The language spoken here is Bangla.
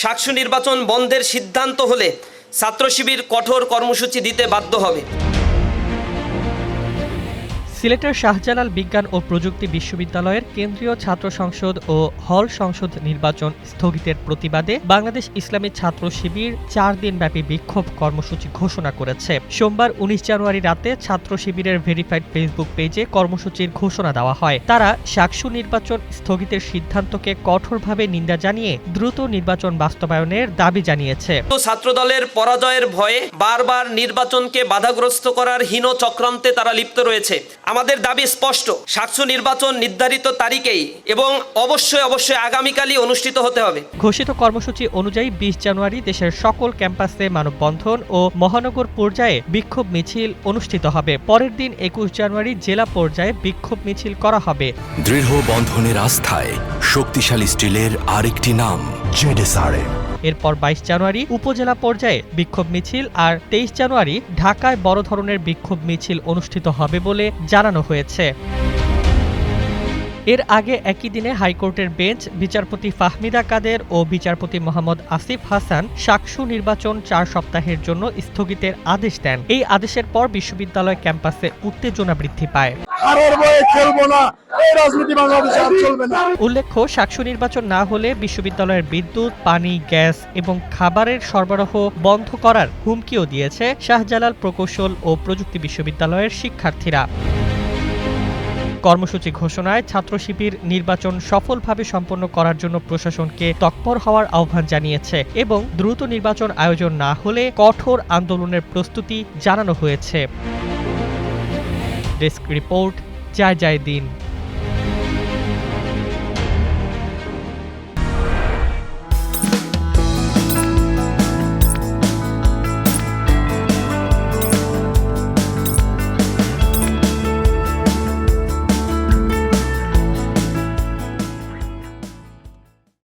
সাকসু নির্বাচন বন্ধের সিদ্ধান্ত হলে ছাত্রশিবির কঠোর কর্মসূচি দিতে বাধ্য হবে। সিলেটের শাহজালাল বিজ্ঞান ও প্রযুক্তি বিশ্ববিদ্যালয়ের কেন্দ্রীয় ছাত্র সংসদ ও হল সংসদ নির্বাচন স্থগিতের প্রতিবাদে বাংলাদেশ ইসলামী ছাত্র শিবির চার দিনব্যাপী বিক্ষোভ কর্মসূচি ঘোষণা করেছে। সোমবার উনিশ জানুয়ারি রাতে ছাত্র শিবিরের ভেরিফাইড ফেসবুক পেজে কর্মসূচির ঘোষণা দেওয়া হয়। তারা সাকসু নির্বাচন স্থগিতের সিদ্ধান্তকে কঠোরভাবে নিন্দা জানিয়ে দ্রুত নির্বাচন বাস্তবায়নের দাবি জানিয়েছে। তো ছাত্রদলের পরাজয়ের ভয়ে বারবার নির্বাচনকে বাধাগ্রস্ত করার হীন চক্রান্তে তারা লিপ্ত রয়েছে। আমাদের দাবি স্পষ্ট। সাতশো নির্বাচন নির্ধারিত তারিখেই এবং অবশ্যই অবশ্যই আগামীকালই অনুষ্ঠিত হতে হবে। ঘোষিত কর্মসূচি অনুযায়ী বিশ জানুয়ারি দেশের সকল ক্যাম্পাসে মানববন্ধন ও মহানগর পর্যায়ে বিক্ষোভ মিছিল অনুষ্ঠিত হবে। পরের দিন একুশ জানুয়ারি জেলা পর্যায়ে বিক্ষোভ মিছিল করা হবে। দৃঢ় বন্ধনের আস্থায় শক্তিশালী স্টিলের আরেকটি নাম জেডেসআরএম। এরপর বাইশ জানুয়ারি উপজেলা পর্যায়ে বিক্ষোভ মিছিল আর তেইশ জানুয়ারি ঢাকায় বড় ধরনের বিক্ষোভ মিছিল অনুষ্ঠিত হবে বলে জানানো হয়েছে। এর আগে একই দিনে হাইকোর্টের বেঞ্চ বিচারপতি ফাহমিদা কাদের ও বিচারপতি মোহাম্মদ আসিফ হাসান সাকসু নির্বাচন চার সপ্তাহের জন্য স্থগিতের আদেশ দেন। এই আদেশের পর বিশ্ববিদ্যালয় ক্যাম্পাসে উত্তেজনা বৃদ্ধি পায়। উল্লেখ্য সাকসু নির্বাচন না হলে বিশ্ববিদ্যালয়ের বিদ্যুৎ পানি গ্যাস এবং খাবারের সরবরাহ বন্ধ করার হুমকিও দিয়েছে শাহজালাল প্রকৌশল ও প্রযুক্তি বিশ্ববিদ্যালয়ের শিক্ষার্থীরা। কর্মসূচি ঘোষণায় ছাত্র শিবির নির্বাচন সফলভাবে সম্পন্ন করার জন্য প্রশাসনকে তৎপর হওয়ার আহ্বান জানিয়েছে এবং দ্রুত নির্বাচন আয়োজন না হলে কঠোর আন্দোলনের প্রস্তুতি জানানো হয়েছে। ডেস্ক রিপোর্ট, জয় জয় দিন।